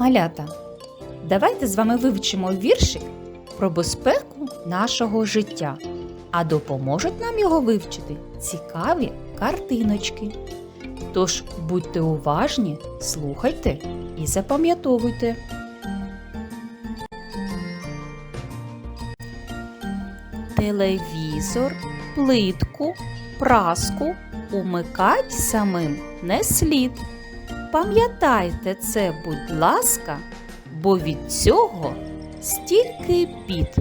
Малята, давайте з вами вивчимо віршик про безпеку нашого життя, а допоможуть нам його вивчити цікаві картиночки. Тож будьте уважні, слухайте і запам'ятовуйте. Телевізор, плитку, праску умикать самим не слід. Пам'ятайте це, будь ласка, бо від цього стільки бід.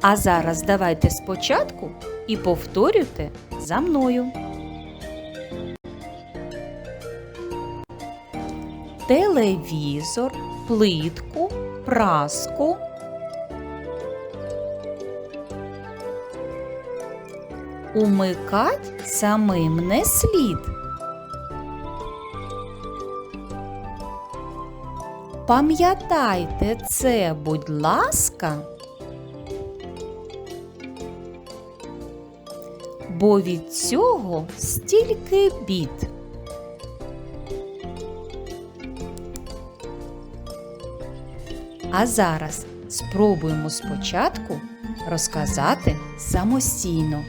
А зараз давайте спочатку і повторюйте за мною. Телевізор, плитку, праску. Умикать самим не слід. Пам'ятайте це, будь ласка, бо від цього стільки бід. А зараз спробуємо спочатку розказати самостійно.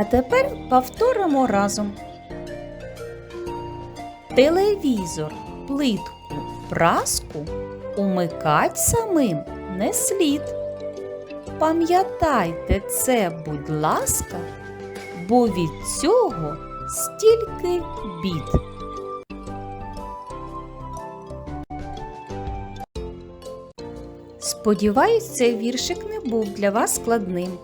А тепер повторимо разом. Телевізор, плитку, праску умикать самим не слід. Пам'ятайте це, будь ласка, бо від цього стільки бід. Сподіваюсь, цей віршик не був для вас складним.